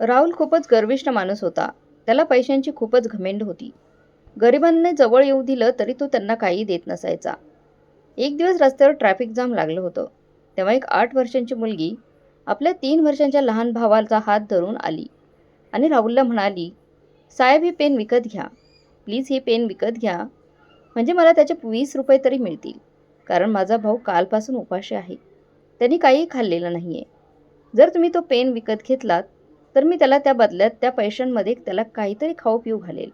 राहुल खूपच गर्विष्ठ माणूस होता. त्याला पैशांची खूपच घमेंड होती. गरिबांनी जवळ येऊ दिलं तरी तो त्यांना काही देत नसायचा. एक दिवस रस्त्यावर ट्रॅफिक जाम लागलं होतं. तेव्हा एक आठ वर्षांची मुलगी आपल्या तीन वर्षांच्या लहान भावाचा हात धरून आली आणि राहुलला म्हणाली साहेब ही पेन विकत घ्या. प्लीज ही पेन विकत घ्या. म्हणजे मला त्याचे वीस रुपये तरी मिळतील. कारण माझा भाऊ कालपासून उपाशी आहे. त्यांनी काही खाल्लेलं नाही आहे जर तुम्ही तो पेन विकत घेतलात तर मी त्याला त्या बदल्यात त्या पैशांमध्ये त्याला काहीतरी खाऊ पिऊ घालेल.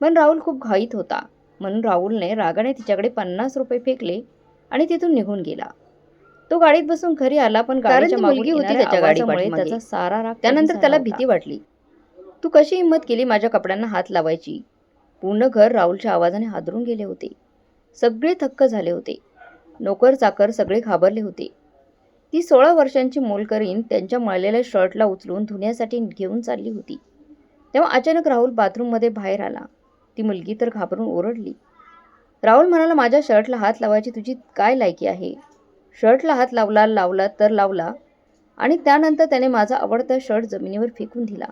पण राहुल खूप घाईत होता. म्हणून राहुलने रागाने तिच्याकडे पन्नास रुपये फेकले आणि तिथून निघून गेला. तो गाडीत बसून घरी आला पण गाडीच्या मुलगी होती त्याच्या गाडीमुळे त्याचा सारा राग त्यानंतर त्याला भीती वाटली. तू कशी हिंमत केली माझ्या कपड्यांना हात लावायची? पूर्ण घर राहुलच्या आवाजाने हादरून गेले होते. सगळे थक्क झाले होते. नोकर चाकर सगळे घाबरले होते. ती सोळा वर्षांची मोलकरीण त्यांच्या मळलेल्या शर्टला उचलून धुण्यासाठी घेऊन चालली होती. तेव्हा अचानक राहुल बाथरूममध्ये बाहेर आला. ती मुलगी तर घाबरून ओरडली. राहुल म्हणाला माझ्या शर्टला हात लावायची तुझी काय लायकी आहे? शर्टला हात लावला लावला तर लावला. आणि त्यानंतर त्याने माझा आवडता शर्ट जमिनीवर फेकून दिला.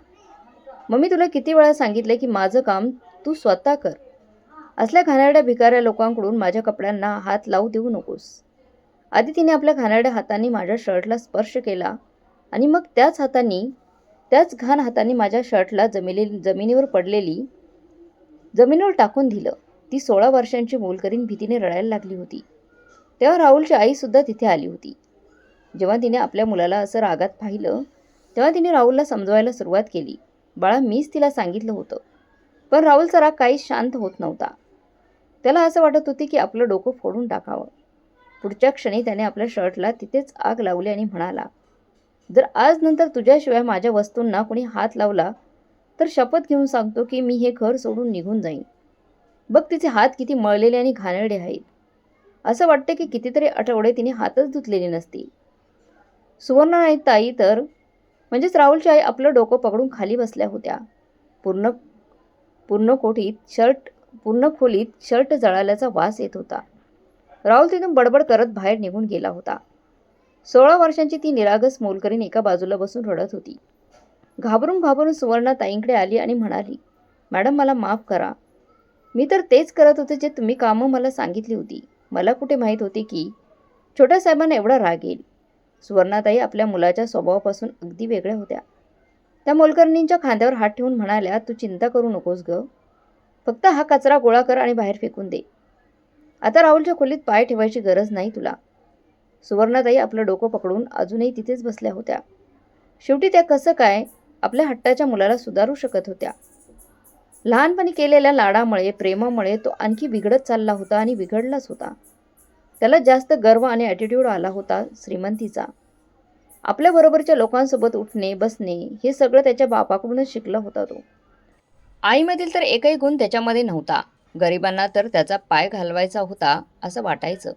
मम्मी तुला किती वेळा सांगितले की माझं काम तू स्वतः कर. असल्या घाणेरड्या भिकाऱ्या लोकांकडून माझ्या कपड्यांना हात लावू देऊ नकोस. आधी तिने आपल्या घाणाऱ्या हाताने माझ्या शर्टला स्पर्श केला आणि मग त्याच हाताने त्याच घाण हाताने माझ्या शर्टला जमिले जमिनीवर पडलेली जमिनीवर टाकून दिलं. ती सोळा वर्षांची मोलकरीन भीतीने रडायला लागली होती. तेव्हा राहुलची आईसुद्धा तिथे आली होती. जेव्हा तिने आपल्या मुलाला असं रागात पाहिलं तेव्हा तिने राहुलला समजवायला सुरुवात केली. बाळा मीच तिला सांगितलं होतं. पण राहुलचा राग काही शांत होत नव्हता. त्याला असं वाटत होते की आपलं डोकं फोडून टाकावं. पुढच्या क्षणी त्याने आपल्या शर्टला तिथेच आग लावली आणि म्हणाला जर आज नंतर तुझ्याशिवाय माझ्या वस्तूंना कोणी हात लावला तर शपथ घेऊन सांगतो की मी हे घर सोडून निघून जाईन. बघ तिचे हात किती मळलेले आणि घाणेरडे आहेत. असं वाटतं की कितीतरी आठवडे तिने हातच धुतलेले नसतील. सुवर्ण ताई तर म्हणजेच राहुलची आई आपलं डोकं पकडून खाली बसल्या होत्या. पूर्ण पूर्ण कोठीत शर्ट पूर्ण खोलीत शर्ट जळाल्याचा वास येत होता. राहुल तिथून बडबड करत बाहेर निघून गेला होता. सोळा वर्षांची ती निरागस मोलकरीण एका बाजूला बसून रडत होती. घाबरून घाबरून सुवर्णा ताईंकडे आली आणि म्हणाली मॅडम मला माफ करा. मी तर तेच करत होते जे तुम्ही कामं मला सांगितली होती. मला कुठे माहीत होते की छोट्या साहेबांना एवढा राग येईल सुवर्णाताई आपल्या मुलाच्या स्वभावापासून अगदी वेगळ्या होत्या. त्या मोलकर्णींच्या खांद्यावर हात ठेवून म्हणाल्या तू चिंता करू नकोस ग. फक्त हा कचरा गोळा कर आणि बाहेर फेकून दे. आता राहुलच्या खोलीत पाय ठेवायची गरज नाही तुला. सुवर्णाताई आपलं डोकं पकडून अजूनही तिथेच बसल्या होत्या. शेवटी त्या कसं काय आपल्या हट्टाच्या मुलाला सुधारू शकत होत्या. लहानपणी केलेल्या लाडामुळे प्रेमामुळे तो आणखी बिघडत चालला होता आणि बिघडलाच होता. त्याला जास्त गर्व आणि ॲटिट्यूड आला होता श्रीमंतीचा. आपल्याबरोबरच्या लोकांसोबत उठणे बसणे हे सगळं त्याच्या बापाकडूनच शिकला होता तो. आईमधील तर एकही गुण त्याच्यामध्ये नव्हता. गरिबांना तर त्याचा पाय घालवायचा होता असं वाटायचं.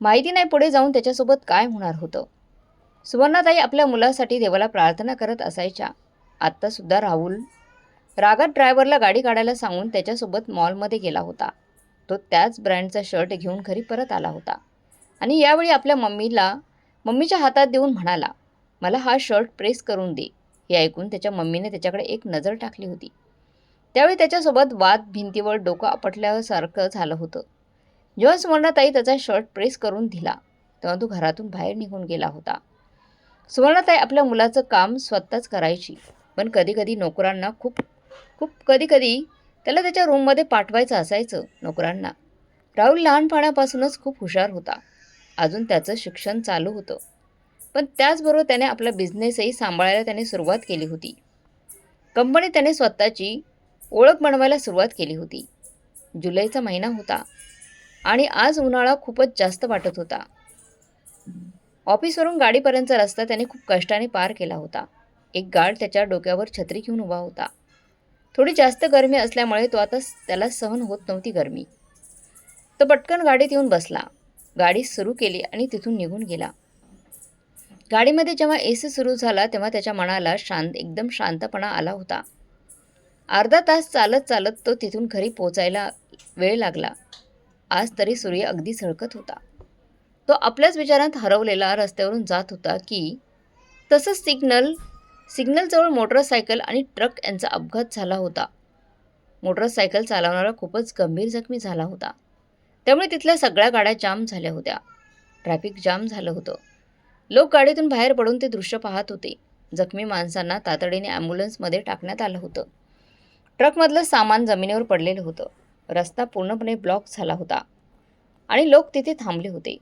माहिती नाही पुढे जाऊन त्याच्यासोबत काय होणार होतं. सुवर्णाताई आपल्या मुलासाठी देवाला प्रार्थना करत असायच्या. आत्तासुद्धा राहुल रागात ड्रायव्हरला गाडी काढायला सांगून त्याच्यासोबत मॉलमध्ये गेला होता. तो त्याच ब्रँडचा शर्ट घेऊन घरी परत आला होता. आणि यावेळी आपल्या मम्मीला मम्मीच्या हातात देऊन म्हणाला मला हा शर्ट प्रेस करून दे. हे ऐकून त्याच्या मम्मीने त्याच्याकडे एक नजर टाकली होती. त्यावेळी त्याच्यासोबत वाद भिंतीवर डोकं आपटल्यासारखं झालं होतं. जेव्हा सुवर्णाताई त्याचा शर्ट प्रेस करून दिला तेव्हा तो घरातून बाहेर निघून गेला होता. सुवर्णाताई आपल्या मुलाचं काम स्वतःच करायची पण कधीकधी नोकरांना खूप खूप कधीकधी त्याला त्याच्या रूममध्ये पाठवायचं असायचं नोकरांना. राहुल लहानपणापासूनच खूप हुशार होता. अजून त्याचं शिक्षण चालू होतं. पण त्याचबरोबर त्याने आपला बिझनेसही सांभाळायला त्याने सुरुवात केली होती. कंपनी त्याने स्वतःची ओळख बनवायला सुरुवात केली होती. जुलैचा महिना होता आणि आज उन्हाळा खूपच जास्त वाटत होता. ऑफिसवरून गाडीपर्यंतचा रस्ता त्याने खूप कष्टाने पार केला होता. एक गार्ड त्याच्या डोक्यावर छत्री घेऊन उभा होता. थोडी जास्त गरमी असल्यामुळे तो आता त्याला सहन होत नव्हती गरमी. तो पटकन गाडीत येऊन बसला. गाडी सुरू केली आणि तिथून निघून गेला. गाडीमध्ये जेव्हा ए सी सुरू झाला तेव्हा त्याच्या मनाला शांत एकदम शांतपणा आला होता. अर्धा तास चालत चालत तो तिथून घरी पोचायला वेळ लागला. आज तरी सूर्य अगदी झळकत होता. तो आपल्याच विचारात हरवलेला रस्त्यावरून जात होता की तसंच सिग्नल सिग्नलजवळ मोटरसायकल आणि ट्रक यांचा अपघात झाला होता. मोटरसायकल चालवणारा खूपच गंभीर जखमी झाला होता. त्यामुळे तिथल्या सगळ्या गाड्या जाम झाल्या होत्या. ट्रॅफिक जाम झालं होतं. लोक गाडीतून बाहेर पडून ते दृश्य पाहत होते. जखमी माणसांना तातडीने ॲम्ब्युलन्समध्ये टाकण्यात आलं होतं. ट्रकमधलं सामान जमिनीवर पडलेलं होतं. रस्ता पूर्णपणे ब्लॉक झाला होता आणि लोक तिथे थांबले होते.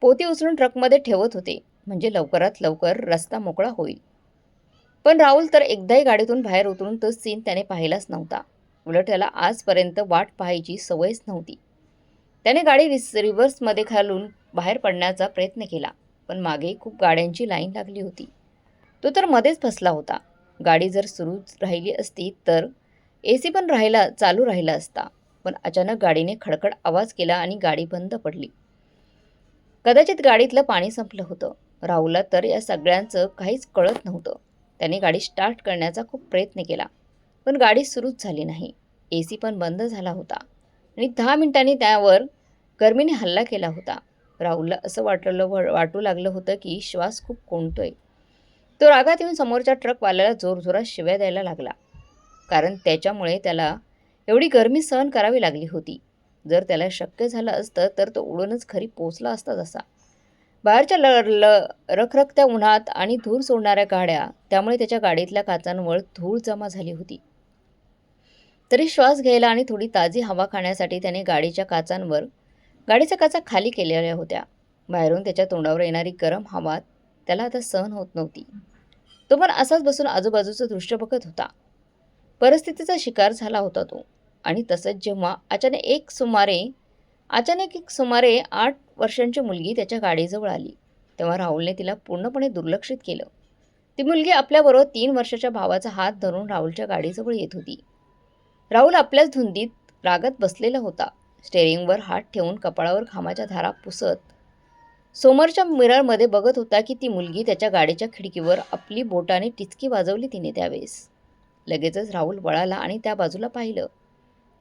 पोती उचलून ट्रकमध्ये ठेवत होते. म्हणजे लवकरात लवकर रस्ता मोकळा होईल. पण राहुल तर एकदाही गाडीतून बाहेर उतरून तो सीन त्याने पाहिलाच नव्हता. उलट त्याला आजपर्यंत वाट पाहायची सवयच नव्हती. त्याने गाडी रिस रिव्हर्समध्ये घालून बाहेर पडण्याचा प्रयत्न केला. पण मागे खूप गाड्यांची लाईन लागली होती. तो तर मध्येच फसला होता. गाडी जर सुरूच राहिली असती तर ए सी पण राहिला चालू राहिला असता. पण अचानक गाडीने खडखड आवाज केला आणि गाडी बंद पडली. कदाचित गाडीतलं पाणी संपलं होतं. राहुलला तर या सगळ्यांचं काहीच कळत नव्हतं. त्याने गाडी स्टार्ट करण्याचा खूप प्रयत्न केला पण गाडी सुरूच झाली नाही. ए सी पण बंद झाला होता. आणि दहा मिनिटांनी त्यावर गर्मीने हल्ला केला होता. राहुलला असं वाटलं वाटू लागलं होतं की श्वास खूप कोंडतोय. तो रागात येऊन समोरच्या ट्रकवाल्याला जोरजोरात शिव्या द्यायला लागला. कारण त्याच्यामुळे त्याला एवढी गरमी सहन करावी लागली होती. जर त्याला शक्य झालं असतं तर तो उडूनच घरी पोचला असता जसा. बाहेरच्या ल ल रखरखत्या उन्हात आणि धूर सोडणाऱ्या गाड्या त्यामुळे त्याच्या गाडीतल्या काचांवर धूळ जमा झाली होती. तरी श्वास घ्यायला आणि थोडी ताजी हवा खाण्यासाठी त्याने गाडीच्या काचांवर गाडीच्या काचा खाली केलेल्या होत्या. बाहेरून त्याच्या तोंडावर येणारी गरम हवा त्याला आता सहन होत नव्हती. तो पण असाच बसून आजूबाजूचं दृश्य बघत होता. परिस्थितीचा शिकार झाला होता तो. आणि तसंच जेव्हा अचानक एक सुमारे अचानक एक सुमारे आठ वर्षांची मुलगी त्याच्या गाडीजवळ आली तेव्हा राहुलने तिला पूर्णपणे दुर्लक्षित केलं. ती मुलगी आपल्याबरोबर तीन वर्षाच्या भावाचा हात धरून राहुलच्या गाडीजवळ येत होती. राहुल आपल्याच धुंदीत रागत बसलेला होता. स्टेअरिंगवर हात ठेवून कपाळावर घामाच्या धारा पुसत समोरच्या मिररमध्ये बघत होता की ती मुलगी त्याच्या गाडीच्या खिडकीवर आपली बोटाने टिचकी वाजवली तिने त्यावेळेस. लगेचच राहुल वळाला आणि त्या बाजूला पाहिलं.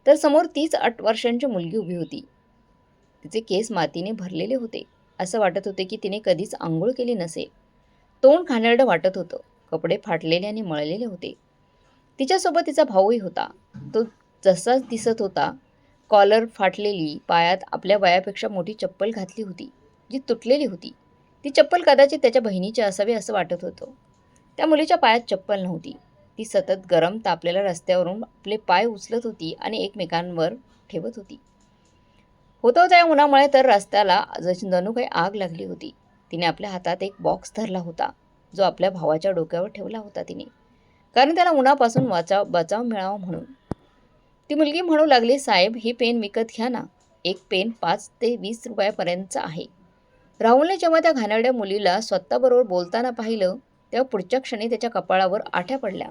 तर समोर तीच आठ वर्षांची मुलगी उभी होती. तिचे केस मातीने भरलेले होते. असं वाटत होते की तिने कधीच आंघोळ केली नसेल. तोंड खाण्यारडं वाटत होतं. कपडे फाटलेले आणि मळलेले होते. तिच्यासोबत तिचा भाऊही होता. तो जसाच दिसत होता. कॉलर फाटलेली पायात आपल्या वयापेक्षा मोठी चप्पल घातली होती. जी तुटलेली होती ती चप्पल कदाचित त्याच्या बहिणीची असावी असं वाटत होतं. त्या मुलीच्या पायात चप्पल नव्हती. ती सतत गरम तापलेल्या रस्त्यावरून आपले पाय उचलत होती आणि एकमेकांवर ठेवत होती. होतं त्या उन्हामुळे तर रस्त्याला जशी जणू काही आग लागली होती तिने आपल्या हातात एक बॉक्स धरला होता जो आपल्या भावाच्या डोक्यावर ठेवला होता तिने. कारण त्याला उन्हापासून वाचाव बचाव मिळावा म्हणून. ती मुलगी म्हणू लागली साहेब ही पेन विकत घ्या ना. एक पेन पाच ते वीस रुपयापर्यंतचा आहे. राहुलने जेव्हा त्या घाणेरड्या मुलीला स्वतःबरोबर बोलताना पाहिलं तेव्हा पुढच्या क्षणी त्याच्या कपाळावर आठ्या पडल्या.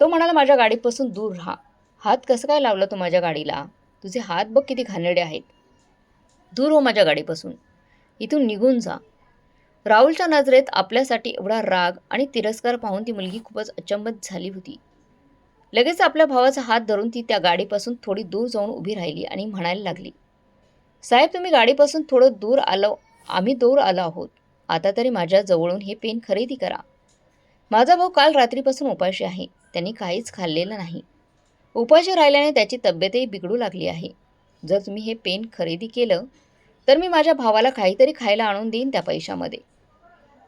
तो म्हणाला माझ्या गाडीपासून दूर राहा. हात कसं काय लावला तू माझ्या गाडीला? तुझे हात बघ किती घाणेरडे आहेत. दूर हो माझ्या गाडीपासून. इथून निघून जा. राहुलच्या नजरेत आपल्यासाठी एवढा राग आणि तिरस्कार पाहून ती मुलगी खूपच अचंबत झाली होती. लगेच आपल्या भावाचा हात धरून ती त्या गाडीपासून थोडी दूर जाऊन उभी राहिली आणि म्हणायला लागली साहेब तुम्ही गाडीपासून थोडं दूर आलो आम्ही दूर आलो आहोत. आता तरी माझ्या जवळून हे पेन खरेदी करा. माझा भाऊ काल रात्रीपासून उपाशी आहे. त्यांनी काहीच खाल्लेलं नाही. उपाशी राहिल्याने त्याची तब्येतही बिघडू लागली आहे. जर तुम्ही हे पेन खरेदी केलं तर मी माझ्या भावाला काहीतरी खायला आणून देईन त्या पैशामध्ये.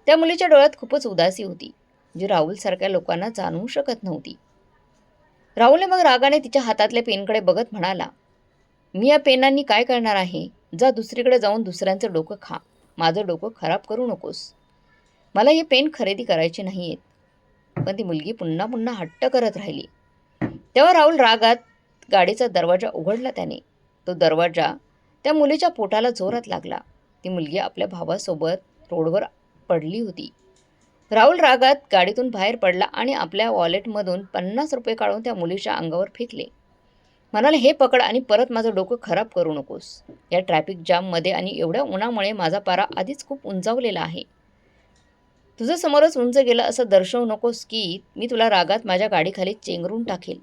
त्या मुलीच्या डोळ्यात खूपच उदासी होती जी राहुलसारख्या लोकांना जाणवू शकत नव्हती. राहुलने मग रागाने तिच्या हातातल्या पेनकडे बघत म्हणाला मी या पेनांनी काय करणार आहे? जा दुसरीकडे जाऊन दुसऱ्यांचं डोकं खा. माझं डोकं खराब करू नकोस. मला हे पेन खरेदी करायचे नाही आहेत पण ती मुलगी पुन्हा पुन्हा हट्ट करत राहिली. तेव्हा राहुल रागात गाडीचा दरवाजा उघडला त्याने. तो दरवाजा त्या मुलीच्या पोटाला जोरात लागला. ती मुलगी आपल्या भावासोबत रोडवर पडली होती. राहुल रागात गाडीतून बाहेर पडला आणि आपल्या वॉलेटमधून पन्नास रुपये काढून त्या मुलीच्या अंगावर फेकले. म्हणाले हे पकड आणि परत माझं डोकं खराब करू नकोस. या ट्रॅफिक जाममध्ये आणि एवढ्या उन्हामुळे माझा पारा आधीच खूप उंचावलेला आहे. तुझं समोरच उंच गेलं असं दर्शवू नकोस की मी तुला रागात माझ्या गाडीखाली चेंगरून टाकेल.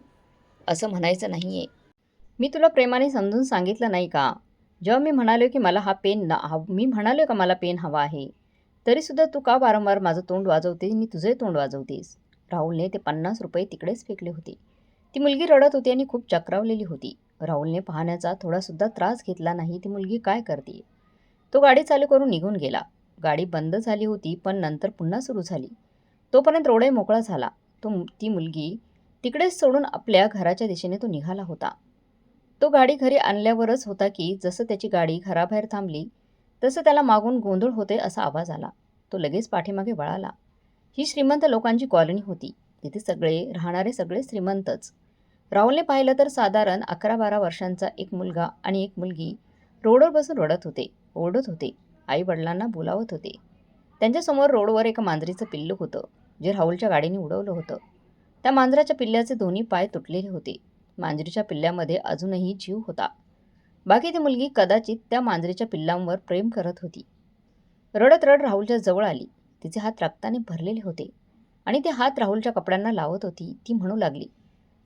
असं म्हणायचं नाही आहे मी तुला प्रेमाने समजून सांगितलं नाही का? जेव्हा मी म्हणालो की मला हा पेन ना हा मी म्हणालो का मला पेन हवा आहे? तरीसुद्धा तू का वारंवार माझं तोंड वाजवते मी तुझंही तोंड वाजवतेस? राहुलने ते पन्नास रुपये तिकडेच फेकले होते. ती मुलगी रडत होती आणि खूप चक्रावलेली होती. राहुलने पाहण्याचा थोडासुद्धा त्रास घेतला नाही ती मुलगी काय करते? तो गाडी चालू करून निघून गेला. गाडी बंद झाली होती पण नंतर पुन्हा सुरू झाली. तोपर्यंत रोडही मोकळा झाला. तो ती मुलगी तिकडेच सोडून आपल्या घराच्या दिशेने तो निघाला होता. तो गाडी घरी आणल्यावरच होता की जसं त्याची गाडी घराबाहेर थांबली तसं त्याला मागून गोंधळ होते असा आवाज आला. तो लगेच पाठीमागे वळाला. ही श्रीमंत लोकांची कॉलनी होती. तिथे सगळे राहणारे सगळे श्रीमंतच. राहुलने पाहिलं तर साधारण अकरा बारा वर्षांचा एक मुलगा आणि एक मुलगी रोडवर बसून रडत होते ओरडत होते आई वडिलांना बोलावत होते. त्यांच्यासमोर रोडवर एका मांजरीचं पिल्लू होतं जे राहुलच्या गाडीने उडवलं होतं. त्या मांजराच्या पिल्ल्याचे दोन्ही पाय तुटलेले होते. मांजरीच्या पिल्ल्यामध्ये अजूनही जीव होता. बाकी ती मुलगी कदाचित त्या मांजरीच्या पिल्लांवर प्रेम करत होती. रडत रड राहुलच्या जवळ आली. तिचे हात रक्ताने भरलेले होते आणि ते हात राहुलच्या कपड्यांना लावत होती ती म्हणू लागली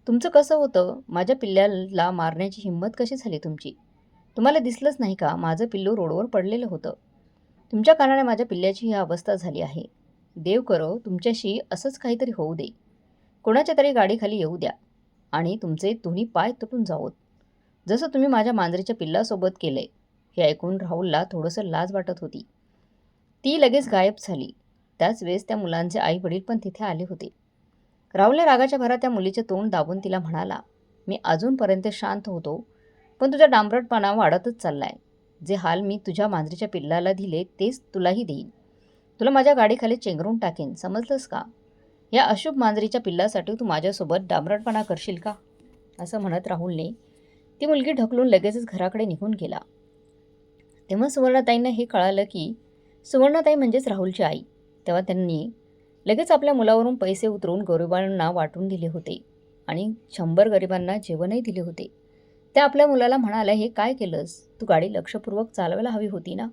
तुमचं कसं होतं? माझ्या पिल्ल्याला मारण्याची हिंमत कशी झाली तुमची? तुम्हाला दिसलंच नाही का? माझं पिल्लू रोडवर पडलेलं होतं. तुमच्या कारणाने माझ्या पिल्ल्याची ही अवस्था झाली आहे. देव करो तुमच्याशी असंच काहीतरी होऊ दे. कोणाच्या तरी गाडीखाली येऊ द्या. आणि तुमचे दोन्ही पाय तुटून जावोत. जसं तुम्ही माझ्या मांजरीच्या पिल्लासोबत केलंय हे ऐकून राहुलला थोडंसं लाज वाटत होती. ती लगेच गायब झाली. त्याच वेळेस त्या मुलांचे आई वडील पण तिथे आले होते. राहुलने रागाच्या भरात त्या मुलीचे तोंड दाबून तिला म्हणाला मी अजूनपर्यंत शांत होतो पण तुझा डांबरटपणा वाढतच चाललाय. जे हाल मी तुझ्या मांजरीच्या पिल्लाला दिले तेच तुलाही देईन. तुला माझ्या गाडीखाली चेंगरून टाकेन समजलंस का? या अशुभ मांजरीच्या पिल्लासाठी तू माझ्यासोबत डांबरटपणा करशील का? असं म्हणत राहुलने ती मुलगी ढकलून लगेचच घराकडे निघून गेला. तेव्हा सुवर्णाताईंना हे कळालं की सुवर्णाताई म्हणजेच राहुलची आई. तेव्हा त्यांनी लगेच आपल्या मुलावरून पैसे उतरून गरिबांना वाटून दिले होते आणि शंभर गरिबांना जेवणही दिले होते. त्या आपल्या मुलाला म्हणाल्या हे काय केलंस? तू गाडी लक्षपूर्वक चालवायला हवी होती ना?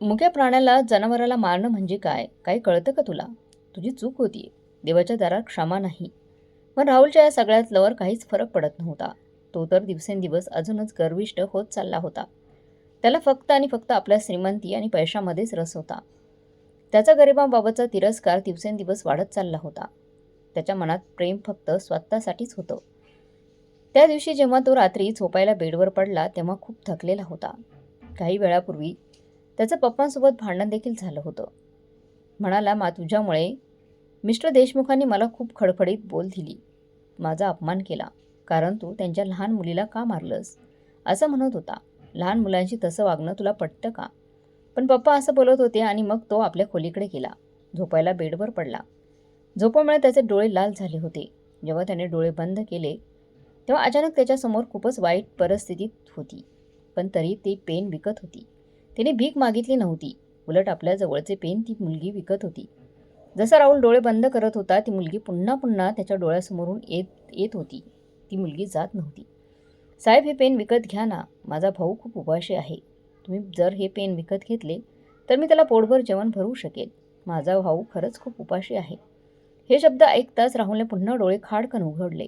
मुक्या प्राण्याला जनावराला मारणं म्हणजे काय? काही कळतं का तुला? तुझी चूक होती. देवाच्या दारात क्षमा नाही. पण राहुलच्या या सगळ्यातल्यावर काहीच फरक पडत नव्हता. तो तर दिवसेंदिवस अजूनच गर्विष्ट होत चालला होता. त्याला फक्त आणि फक्त आपल्या श्रीमंती आणि पैशामध्येच रस होता. त्याचा गरिबांबाबतचा तिरस्कार दिवसेंदिवस वाढत चालला होता. त्याच्या मनात प्रेम फक्त स्वतःसाठीच होतं. त्या दिवशी जेव्हा तो रात्री झोपायला बेडवर पडला तेव्हा खूप थकलेला होता. काही वेळापूर्वी त्याचं पप्पांसोबत भांडण देखील झालं होतं. म्हणाला मा तुझ्यामुळे मिस्टर देशमुखांनी मला खूप खडखडीत बोल दिली. माझा अपमान केला कारण तू त्यांच्या लहान मुलीला का मारलंस? असं म्हणत होता. लहान मुलांशी तसं वागणं तुला पटतं का? पण पप्पा असं बोलत होते आणि मग तो आपल्या खोलीकडे गेला. झोपायला बेडवर पडला. झोपामुळे त्याचे डोळे लाल झाले होते. जेव्हा त्याने डोळे बंद केले तेव्हा अचानक त्याच्यासमोर खूपच वाईट परिस्थितीत होती. पण तरी ती पेन विकत होती. तिने भीक मागितली नव्हती. उलट आपल्या जवळचे पेन ती मुलगी विकत होती. जसा राहुल डोळे बंद करत होता ती मुलगी पुन्हा पुन्हा त्याच्या डोळ्यासमोरून येत येत होती. ती मुलगी जात नव्हती. साहेब हे पेन विकत घ्या ना. माझा भाऊ खूप उपाशी आहे. तुम्ही जर हे पेन विकत घेतले तर मी त्याला पोटभर जेवण भरवू शकेल माझा भाऊ खरंच खूप उपाशी आहे. हे शब्द ऐकताच राहुलने पुन्हा डोळे खाडकन उघडले.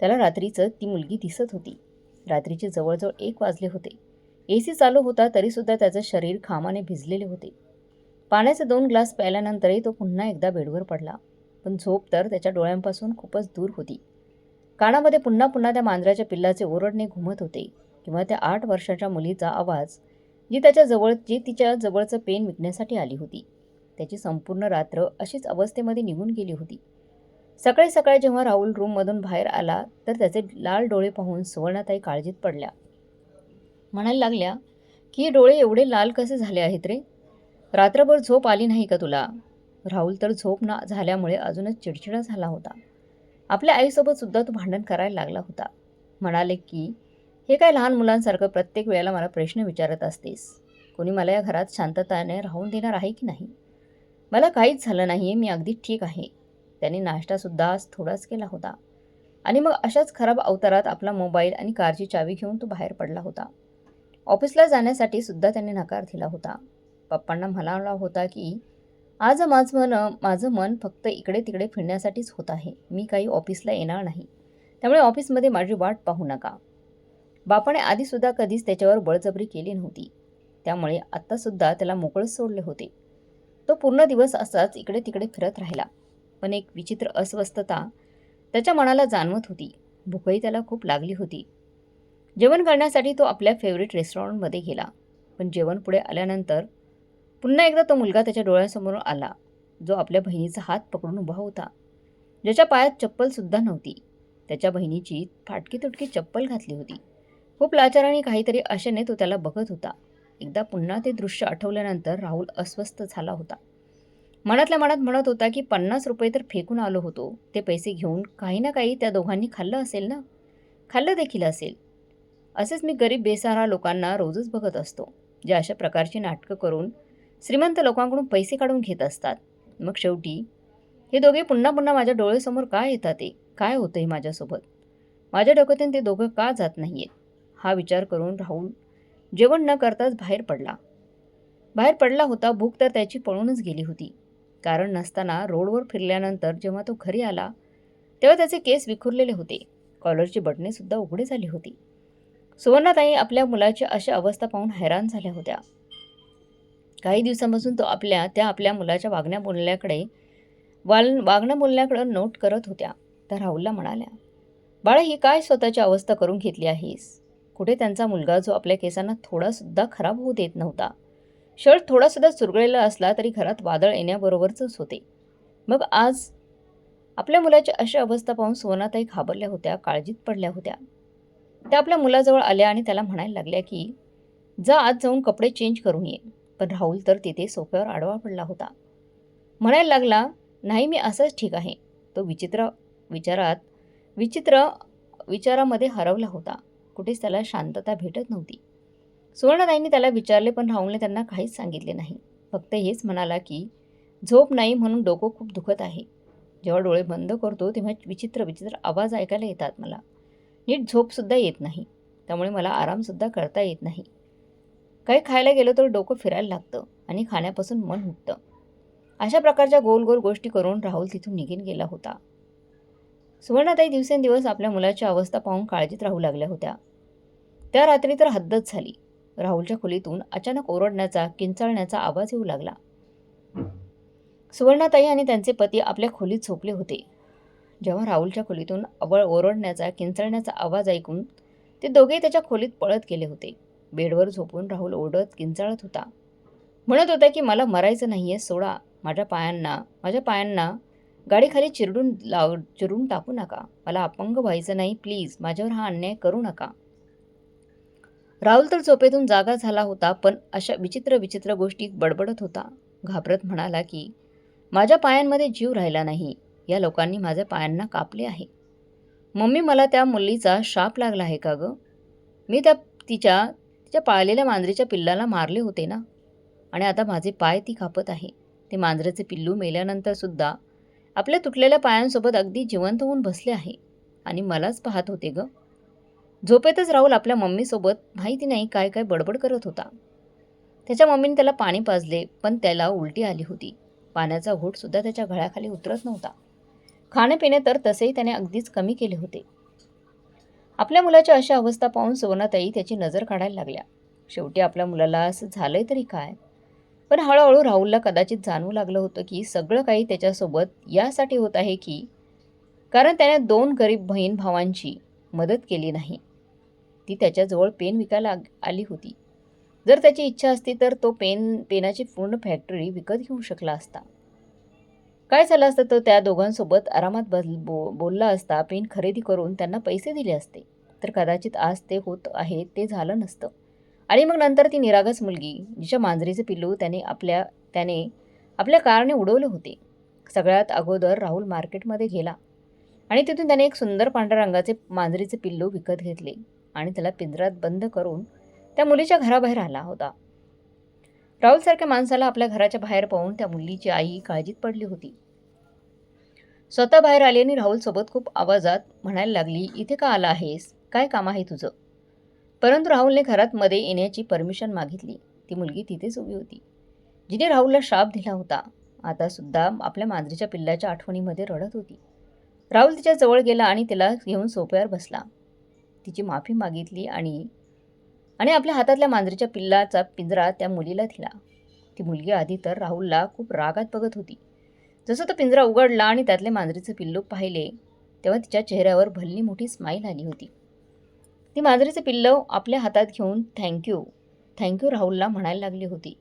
त्याला रात्रीचं ती मुलगी दिसत होती. रात्रीचे जवळजवळ एक वाजले होते. ए सी चालू होता तरीसुद्धा त्याचं शरीर खामाने भिजलेले होते. पाण्याचे दोन ग्लास प्यायल्यानंतरही तो पुन्हा एकदा बेडवर पडला. पण झोप तर त्याच्या डोळ्यांपासून खूपच दूर होती. कानामध्ये पुन्हा पुन्हा त्या मांजराच्या पिल्लाचे ओरडणे घुमत होते किंवा त्या आठ वर्षाच्या मुलीचा आवाज जी त्याच्याजवळ जी तिच्या जवळचं पेन विकण्यासाठी आली होती. त्याची संपूर्ण रात्र अशीच अवस्थेमध्ये निघून गेली होती. सकाळी सकाळी जेव्हा राहुल रूममधून बाहेर आला तर त्याचे लाल डोळे पाहून सुवर्णाताई काळजीत पडल्या. म्हणायला लागल्या की हे डोळे एवढे लाल कसे झाले आहेत रे? रात्रभर झोप आली नाही का तुला? राहुल तर झोप ना झाल्यामुळे अजूनच चिडचिडा झाला होता. आपल्या आईसोबत सुद्धा तो भांडण करायला लागला होता. म्हणाले की हे काय लहान मुलांसारखं प्रत्येक वेळेला मला प्रश्न विचारत असतेस? कोणी मला या घरात शांतताने राहून देणार आहे की नाही? मला काहीच झालं नाही मी अगदी ठीक आहे. त्याने नाश्तासुद्धा आज थोडाच केला होता. आणि मग अशाच खराब अवतारात आपला मोबाईल आणि कारची चावी घेऊन तो बाहेर पडला होता. ऑफिसला जाण्यासाठी सुद्धा त्याने नकार दिला होता. पप्पांना म्हणाला होता की आज माझं मन माझं मन फक्त इकडे तिकडे फिरण्यासाठीच होत आहे. मी काही ऑफिसला येणार नाही. त्यामुळे ऑफिसमध्ये माझी वाट पाहू नका. बापाने आधीसुद्धा कधीच त्याच्यावर बळजबरी केली नव्हती. त्यामुळे आत्तासुद्धा त्याला मोकळंच सोडले होते. तो पूर्ण दिवस असाच इकडे तिकडे फिरत राहिला. पण एक विचित्र अस्वस्थता त्याच्या मनाला जाणवत होती. भूकही त्याला खूप लागली होती. जेवण करण्यासाठी तो आपल्या फेवरेट रेस्टॉरंटमध्ये गेला. पण जेवण पुढे आल्यानंतर पुन्हा एकदा तो मुलगा त्याच्या डोळ्यासमोर आला. जो आपल्या बहिणीचा हात पकडून उभा होता. ज्याच्या पायात चप्पलसुद्धा नव्हती. त्याच्या बहिणीची फाटकी तुटकी चप्पल घातली होती. खूप लाचार आणि काहीतरी आशेने तो त्याला बघत होता. एकदा पुन्हा ते दृश्य आठवल्यानंतर राहुल अस्वस्थ झाला होता. मनातल्या मनात म्हणत होता की पन्नास रुपये तर फेकून आलो होतो. ते पैसे घेऊन काही ना काही त्या दोघांनी खाल्लं असेल ना? खाल्लं देखील असेल. असेच मी गरीब बेसारा लोकांना रोजच बघत असतो जे अशा प्रकारची नाटकं करून श्रीमंत लोकांकडून पैसे काढून घेत असतात. मग शेवटी हे दोघे पुन्हा पुन्हा माझ्या डोळ्यासमोर का येतात ते काय होतंय माझ्यासोबत? माझ्या डोक्यातून ते दोघं का जात नाही आहेत हा विचार करून राहुल जेवण न करताच बाहेर पडला. बाहेर पडला होता भूक तर त्याची पळूनच गेली होती. कारण नसताना रोडवर फिरल्यानंतर जेव्हा तो घरी आला तेव्हा त्याचे केस विखुरलेले होते. कॉलरची बटणेसुद्धा उघडी झाली होती. सुवर्णाताई आपल्या मुलाची अशी अवस्था पाहून हैराण झाल्या होत्या. काही दिवसांपासून तो आपल्या त्या आपल्या मुलाच्या वागण्या बोलण्याकडे वाल वागण्या बोलण्याकडं नोट करत होत्या. तर राहुलला म्हणाल्या बाळा ही काय स्वतःची अवस्था करून घेतली आहेस? कुठे त्यांचा मुलगा जो आपल्या केसांना थोडासुद्धा खराब होऊ देत नव्हता. शर्ट थोडासुद्धा चुरगळलेला असला तरी घरात वादळ येण्याबरोबरच होते. मग आज आपल्या मुलाची अशी अवस्था पाहून सोनाताई घाबरल्या होत्या काळजीत पडल्या होत्या. त्या आपल्या मुलाजवळ आल्या आणि त्याला म्हणायला लागल्या की जा आज जाऊन कपडे चेंज करून ये. पण राहुल तर तिथे सोफ्यावर आडवा पडला होता. म्हणायला लागला नाही मी असंच ठीक आहे. तो विचित्र विचारात विचित्र विचारामध्ये हरवला होता. कुठेच त्याला शांतता भेटत नव्हती. सुवर्णाताईंनी त्याला विचारले पण राहुलने त्यांना काहीच सांगितले नाही. फक्त हेच म्हणाला की झोप नाही म्हणून डोकं खूप दुखत आहे. जेव्हा डोळे बंद करतो तेव्हा विचित्र विचित्र आवाज ऐकायला येतात मला. नीट झोपसुद्धा येत नाही. त्यामुळे मला आरामसुद्धा करता येत नाही. काही खायला गेलो तर डोकं फिरायला लागतं आणि खाण्यापासून मन उठतं अशा प्रकारच्या गोल गोल गोष्टी करून राहुल तिथून निघून गेला होता. सुवर्णाताई दिवसेंदिवस आपल्या मुलाची अवस्था पाहून काळजीत राहू लागल्या होत्या. त्या रात्री तर हद्दच झाली. राहुलच्या खोलीतून अचानक ओरडण्याचा किंचाळण्याचा आवाज येऊ लागला. सुवर्णाताई आणि त्यांचे पती आपल्या खोलीत झोपले होते. जेव्हा राहुलच्या खोलीतून अवळ ओरडण्याचा किंचाळण्याचा आवाज ऐकून ते दोघे त्याच्या खोलीत पळत गेले होते. बेडवर झोपून राहुल ओढत किंचाळत होता. म्हणत होता की मला मरायचं नाही आहे सोडा. माझ्या पायांना माझ्या पायांना गाडीखाली चिरडून लाव चिरून टाकू नका. मला अपंग व्हायचं नाही प्लीज. माझ्यावर हा अन्याय करू नका. राहुल तर झोपेतून जागा झाला होता पण अशा विचित्र विचित्र गोष्टी बडबडत होता. घाबरत म्हणाला की माझ्या पायांमध्ये जीव राहिला नाही. या लोकांनी माझ्या पायांना कापले आहे. मम्मी मला त्या मुलीचा शाप लागला आहे का गं? मी त्या तिच्या तिच्या पाळलेल्या मांजरीच्या पिल्लाला मारले होते ना? आणि आता माझे पाय ती कापत आहे. ते मांजराचे पिल्लू मेल्यानंतरसुद्धा आपल्या तुटलेल्या पायांसोबत अगदी जिवंत होऊन बसले आहे. आणि मलाच पाहत होते गं. झोपेतच राहुल आपल्या मम्मीसोबत माहिती नाही काय काय बडबड करत होता. त्याच्या मम्मीने त्याला पाणी पाजले पण त्याला उलटी आली होती. पाण्याचा घोटसुद्धा त्याच्या घळ्याखाली उतरत नव्हता. खाणेपिणे तर तसेही त्याने अगदीच कमी केले होते. आपल्या मुलाची अशी अवस्था पाहून सुवर्णाताई त्याची नजर काढायला लागल्या. शेवटी आपल्या मुलाला असं झालंय तरी काय? पण हळूहळू राहुलला कदाचित जाणवू लागलं होतं की सगळं काही त्याच्यासोबत यासाठी होत आहे की कारण त्याने दोन गरीब बहीण भावांची मदत केली नाही. ती त्याच्याजवळ पेन विकायला आली होती. जर त्याची इच्छा असती तर तो पेन पेनाची पूर्ण फॅक्टरी विकत घेऊ शकला असता. काय झालं असतं तर त्या दोघांसोबत आरामात बस बो बोलला असता पेन खरेदी करून त्यांना पैसे दिले असते. तर कदाचित आज ते होत आहे ते झालं नसतं. आणि मग नंतर ती निरागस मुलगी जिच्या मांजरीचे पिल्लू त्याने आपल्या त्याने आपल्या कारने उडवले होते. सगळ्यात अगोदर राहुल मार्केटमध्ये गेला. आणि तिथून त्याने एक सुंदर पांढऱ्या रंगाचे मांजरीचे पिल्लू विकत घेतले. आणि त्याला पिंजरात बंद करून त्या मुलीच्या घराबाहेर आला होता. राहुलसारख्या माणसाला आपल्या घराच्या बाहेर पाहून त्या मुलीची आई काळजीत पडली होती. स्वतः बाहेर आली आणि राहुलसोबत खूप आवाजात म्हणायला लागली इथे का आला आहेस? काय काम आहे तुझं? परंतु राहुलने घरात मध्ये येण्याची परमिशन मागितली. ती मुलगी तिथेच उभी होती. जिने राहुलला शाप दिला होता आता सुद्धा आपल्या मांजरीच्या पिल्लाच्या आठवणीमध्ये रडत होती. राहुल तिच्या जवळ गेला आणि तिला घेऊन सोप्यावर बसला. तिची माफी मागितली आणि आणि आपल्या हातातल्या मांजरीच्या पिल्लाचा पिंजरा त्या मुलीला दिला. ती मुलगी आधी तर राहुलला खूप रागात बघत होती. जसं तो पिंजरा उघडला आणि त्यातले मांजरीचे पिल्लू पाहिले तेव्हा तिच्या चेहऱ्यावर भल्ली मोठी स्माईल आली होती. ती मांजरीचे पिल्लव आपल्या हातात घेऊन थँक्यू थँक्यू राहुलला म्हणायला लागली होती.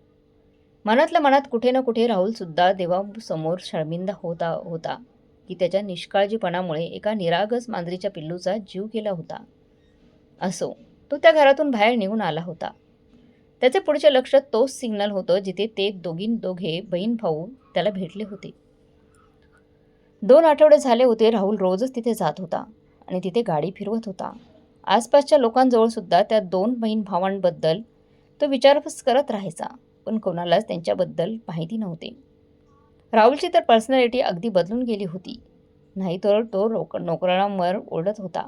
मनातल्या मनात कुठे ना कुठे राहुलसुद्धा देवासमोर शर्मिंदा होता होता. की त्याच्या निष्काळजीपणामुळे एका निरागस मांजरीच्या पिल्लूचा जीव गेला होता. असो. तो त्या घरातून बाहेर निघून आला होता. त्याचे पुढचे लक्ष तोच सिग्नल होतं जिथे ते दोघीं दोघे बहीण भाऊ त्याला भेटले होते. दोन आठवडे झाले होते राहुल रोजच तिथे जात होता आणि तिथे गाडी फिरवत होता. आसपासच्या लोकांजवळ सुद्धा त्या दोन बहीण भावांबद्दल तो विचारपूस करत राहायचा पण कोणालाच त्यांच्याबद्दल माहिती नव्हते. राहुलची तर पर्सनॅलिटी अगदी बदलून गेली होती. नाहीतर तो रोक नोकरांवर ओढत होता.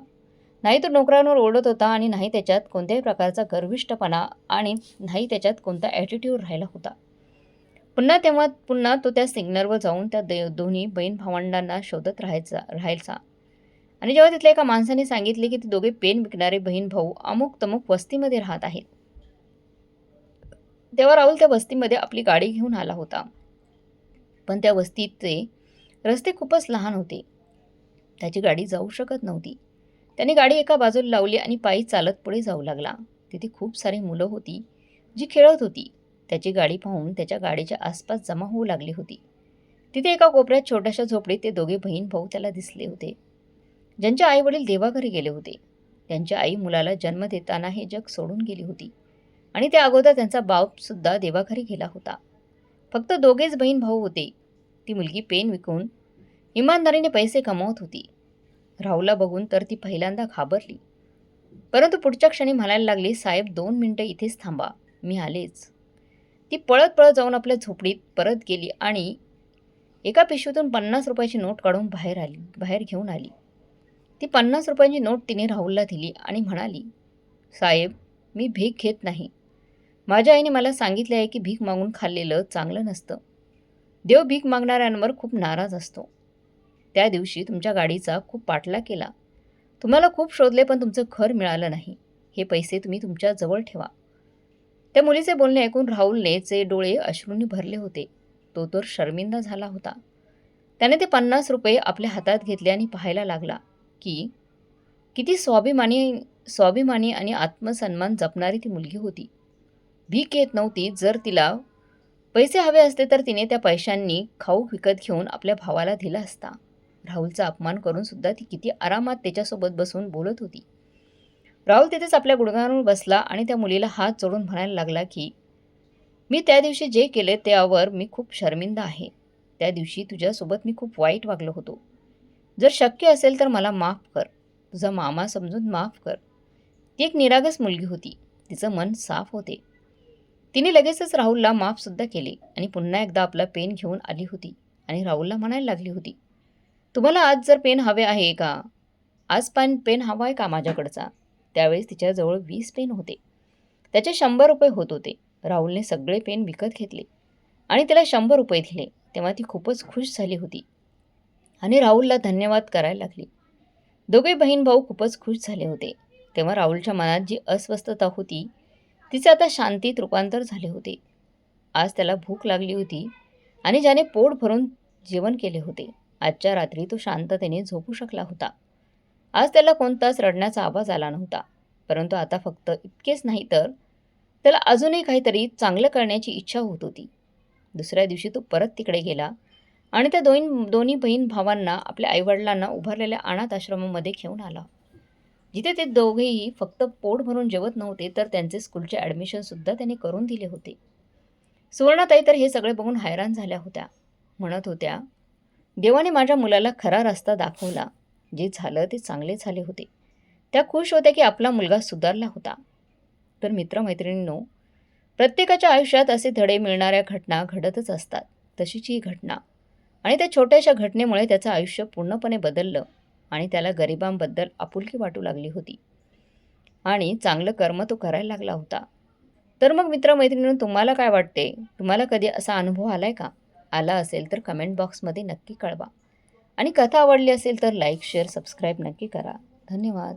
नाही तो नोकरांवर ओढत होता आणि नाही त्याच्यात कोणत्याही प्रकारचा गर्विष्ठपणा आणि नाही त्याच्यात कोणता ॲटिट्यूड राहिला होता. पुन्हा तेव्हा पुन्हा तो त्या सिग्नलवर जाऊन त्या दे दोन्ही बहीण भावंडांना शोधत राहायचा राहायचा. आणि जेव्हा तिथल्या एका माणसाने सांगितले की ते दोघे पेन विकणारे बहीण भाऊ अमुक तमुक वस्तीमध्ये राहत आहेत. तेव्हा राहुल त्या वस्तीमध्ये आपली गाडी घेऊन आला होता. पण त्या वस्तीचे रस्ते खूपच लहान होते. त्याची गाडी जाऊ शकत नव्हती. त्याने गाडी एका बाजूला लावली आणि पायी चालत पुढे जाऊ लागला. तिथे खूप सारी मुलं होती जी खेळत होती. त्याची गाडी पाहून त्याच्या गाडीच्या आसपास जमा होऊ लागली होती. तिथे एका कोपऱ्यात छोट्याशा झोपडीत ते दोघे बहीण भाऊ त्याला दिसले होते. ज्यांचे आई वडील देवाघरी गेले होते. त्यांची आई मुलाला जन्म देताना हे जग सोडून गेली होती. आणि त्या अगोदर त्यांचा बापसुद्धा देवाघरी गेला होता. फक्त दोघेच बहीण भाऊ होते. ती मुलगी पेन विकून इमानदारीने पैसे कमवत होती. राहुलला बघून तर ती पहिल्यांदा घाबरली. परंतु पुढच्या क्षणी म्हणायला लागली साहेब दोन मिनटं इथेच थांबा मी आलेच. ती पळत पळत जाऊन आपल्या झोपडीत परत गेली आणि एका पिशवीतून पन्नास रुपयाची नोट काढून बाहेर आली बाहेर घेऊन आली. ती पन्नास रुपयांची नोट तिने राहुलला दिली आणि म्हणाली साहेब मी भीक घेत नाही. माझ्या आईने मला सांगितले आहे की भीक मागून खाल्लेलं चांगलं नसतं. देव भीक मागणाऱ्यांवर खूप नाराज असतो. त्या दिवशी तुमच्या गाडीचा खूप पाठला केला. तुम्हाला खूप शोधले पण तुमचं घर मिळालं नाही. हे पैसे तुम्ही तुमच्या जवळ ठेवा. त्या मुलीचे बोलणे ऐकून राहुलने जे डोळे अश्रूंनी भरले होते तो तर शर्मिंदा झाला होता. त्याने ते पन्नास रुपये आपल्या हातात घेतले आणि पाहायला लागला की किती स्वाभिमानी स्वाभिमानी आणि आत्मसन्मान जपणारी ती मुलगी होती. भीक येत नव्हती. जर तिला पैसे हवे असते तर तिने त्या पैशांनी खाऊ विकत घेऊन आपल्या भावाला दिला असता. राहुलचा अपमान करून सुद्धा ती किती आरामात त्याच्यासोबत बसून बोलत होती. राहुल तिथेच आपल्या गुडघ्यांवर बसला आणि त्या मुलीला हात जोडून म्हणायला लागला की मी त्या दिवशी जे केले त्यावर मी खूप शर्मिंदा आहे. त्या दिवशी तुझ्यासोबत मी खूप वाईट वागलो होतो. जर शक्य असेल तर मला माफ कर. तुझा मामा समजून माफ कर. ती एक निरागस मुलगी होती. तिचं मन साफ होते. तिने लगेचच राहुलला माफसुद्धा केले आणि पुन्हा एकदा आपला पेन घेऊन आली होती आणि राहुलला म्हणायला लागली होती तुम्हाला आज जर पेन हवे आहे का? आज पण पेन हवा आहे का माझ्याकडचा? त्यावेळेस तिच्याजवळ वीस पेन होते. त्याचे शंभर रुपये होत होते. राहुलने सगळे पेन विकत घेतले आणि त्याला शंभर रुपये दिले. तेव्हा ती खूपच खुश झाली होती आणि राहुलला धन्यवाद करायला लागली. दोघे बहीण भाऊ खूपच खुश झाले होते. तेव्हा राहुलच्या मनात जी अस्वस्थता होती तिचे आता शांतीत रूपांतर झाले होते. आज त्याला भूक लागली होती आणि ज्याने पोट भरून जेवण केले होते. आजच्या रात्री तो शांततेने झोपू शकला होता. आज त्याला कोणताच रडण्याचा आवाज आला नव्हता परंतु आता फक्त इतकेच नाही तर त्याला अजूनही काहीतरी चांगलं करण्याची इच्छा होत होती. दुसऱ्या दिवशी तो परत तिकडे गेला आणि त्या दोन दोन्ही बहीण भावांना आपल्या आईवडिलांना उभारलेल्या अनाथ आश्रमामध्ये घेऊन आला. जिथे ते दोघेही फक्त पोट भरून जेवत नव्हते तर त्यांचे स्कूलचे ॲडमिशनसुद्धा त्यांनी करून दिले होते. सुवर्णाताई तर हे सगळे बघून हैराण झाल्या होत्या. म्हणत होत्या देवाने माझ्या मुलाला खरा रस्ता दाखवला. जे झालं ते चांगले झाले होते. त्या खुश होत्या की आपला मुलगा सुधारला होता. तर मित्रमैत्रिणींनो प्रत्येकाच्या आयुष्यात असे धडे मिळणाऱ्या घटना घडतच असतात. तशीच ही घटना. आणि त्या छोट्याशा घटनेमुळे त्याचं आयुष्य पूर्णपणे बदललं आणि त्याला गरिबांबद्दल आपुलकी वाटू लागली होती. आणि चांगलं कर्म तो करायला लागला होता. तर मग मित्रमैत्रिणींनो तुम्हाला काय वाटते? तुम्हाला कधी असा अनुभव आला आहे का? आला असेल तर कमेंट बॉक्समध्ये नक्की कळवा. आणि कथा आवडली असेल तर लाईक शेअर सबस्क्राईब नक्की करा. धन्यवाद.